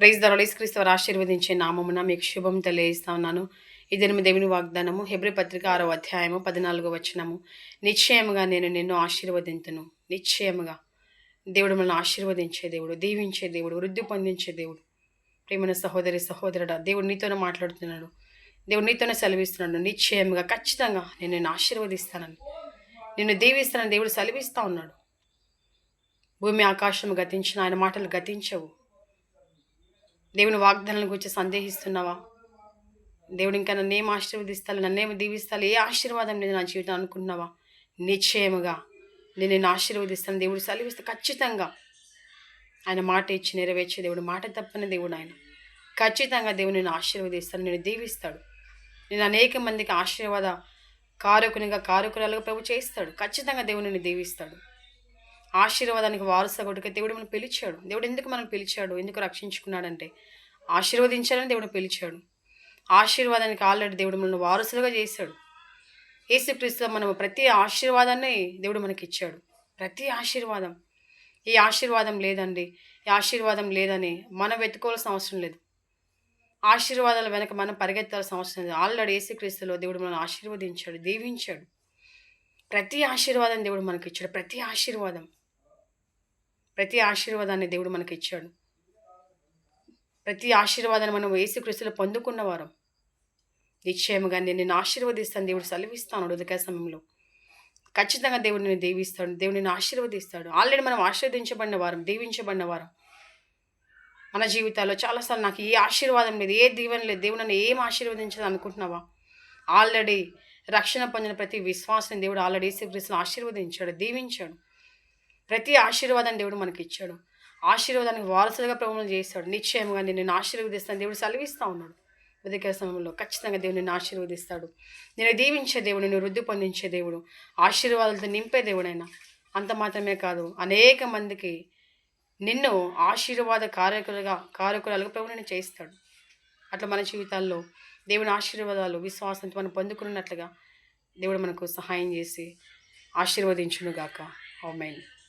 Praise దరళీస్ క్రీస్తు ఆశీర్వదించే నామమున మీకు శుభం తెలియజేస్తా ఉన్నాను. ఇది దేవుని వాగ్దానము హెబ్రి పత్రిక ఆరో అధ్యాయము పద్నాలుగో వచనము. నిశ్చయముగా నేను నిన్ను ఆశీర్వదింతును. నిశ్చయముగా. దేవుడు మనల్ని ఆశీర్వదించే దేవుడు దీవించే దేవుడు వృద్ధి పొందించే దేవుడు. ప్రేమైన సహోదరి సహోదరుడా దేవుడు నీతోనే మాట్లాడుతున్నాడు. దేవుడు నీతోనే సెలవిస్తున్నాడు. నిశ్చయముగా ఖచ్చితంగా నేను నిన్ను ఆశీర్వదిస్తానని. నిన్ను దీవిస్తానని దేవుడు సెలవిస్తూ ఉన్నాడు. భూమి ఆకాశం గతించిన ఆయన మాటలు గతించవు. దేవుని వాగ్దానాల గురించి సందేహిస్తున్నావా? దేవుడు ఇంకా నన్నేం ఆశీర్వదిస్తాను నన్నేమి దీవిస్తాను ఏ ఆశీర్వాదం లేదు నా జీవితం అనుకున్నావా నిశ్చయముగా నేను నేను ఆశీర్వదిస్తాను. దేవుడు సెలవిస్తే ఖచ్చితంగా ఆయన మాట ఇచ్చి నెరవేర్చే దేవుడు మాట తప్పని దేవుడు ఆయన. ఖచ్చితంగా దేవుడు నేను ఆశీర్వదిస్తాను నేను దీవిస్తాడు. నేను అనేక మందికి ఆశీర్వాద కారకునిగా కారకురాలుగా ప్రభు చేస్తాడు ఖచ్చితంగా దేవుడిని దీవిస్తాడు. ఆశీర్వాదానికి వారసగుడికి దేవుడు మనం పిలిచాడు. దేవుడు ఎందుకు మనం పిలిచాడు? ఎందుకు రక్షించుకున్నాడంటే ఆశీర్వదించాలని దేవుడు పిలిచాడు. ఆశీర్వాదానికి ఆల్రెడీ దేవుడు మనల్ని వారసులుగా చేశాడు. యేసుక్రీస్తులో మనం ప్రతి ఆశీర్వాదాన్ని దేవుడు మనకి ఇచ్చాడు ప్రతి ఆశీర్వాదం. ఈ ఆశీర్వాదం లేదండి. ఈ ఆశీర్వాదం లేదని మనం వెతుకోవాల్సిన అవసరం లేదు. ఆశీర్వాదాల వెనక మనం పరిగెత్తాల్సిన అవసరం లేదు. ఆల్రెడీ యేసుక్రీస్తులో దేవుడు మనల్ని ఆశీర్వదించాడు దీవించాడు. ప్రతి ఆశీర్వాదం దేవుడు మనకి ఇచ్చాడు ప్రతి ఆశీర్వాదం. ప్రతి ఆశీర్వాదాన్ని దేవుడు మనకి ఇచ్చాడు ప్రతి ఆశీర్వాదాన్ని మనం ఏసుక్రీస్తులు పొందుకున్నవారు. నిశ్చయముగా నేను నిన్ను ఆశీర్వదిస్తాను దేవుడు సెలవిస్తాను ఉదక సమయంలో. ఖచ్చితంగా దేవుడు నేను దీవిస్తాడు దేవుడు నిన్ను ఆశీర్వదిస్తాడు. ఆల్రెడీ మనం ఆశీర్వదించబడిన వారం దీవించబడిన వారం. మన జీవితాల్లో చాలాసార్లు నాకు ఏ ఆశీర్వాదం లేదు ఏ దీవెన లేదు దేవుడు నన్ను ఏం ఆశీర్వదించదు అనుకుంటున్నావా? ఆల్రెడీ రక్షణ పొందిన ప్రతి విశ్వాసం దేవుడు ఆల్రెడీ శ్రీకృష్ణ ఆశీర్వదించాడు దీవించాడు. ప్రతి ఆశీర్వాదం దేవుడు మనకి ఇచ్చాడు ఆశీర్వాదానికి వారసులుగా ప్రభుత్వం చేస్తాడు. నిశ్చయంగా నేను ఆశీర్వదిస్తాను. దేవుడు సెలవిస్తూ ఉన్నాడు. ఉదయ సమయంలో ఖచ్చితంగా దేవుడు నిన్ను ఆశీర్వదిస్తాడు. నేను దీవించే దేవుడు నేను వృద్ధి పొందించే దేవుడు ఆశీర్వాదాలతో నింపే దేవుడైనా అంత మాత్రమే కాదు అనేక మందికి నిన్ను ఆశీర్వాద కార్యకులుగా కారకురాలుగా ప్రభు నేను చేయిస్తాడు అట్లా మన జీవితాల్లో దేవుని ఆశీర్వాదాలు విశ్వాసంతో మనం పొందుకున్నట్లుగా దేవుడు మనకు సహాయం చేసి ఆశీర్వదించునుగాక. అవుమైన్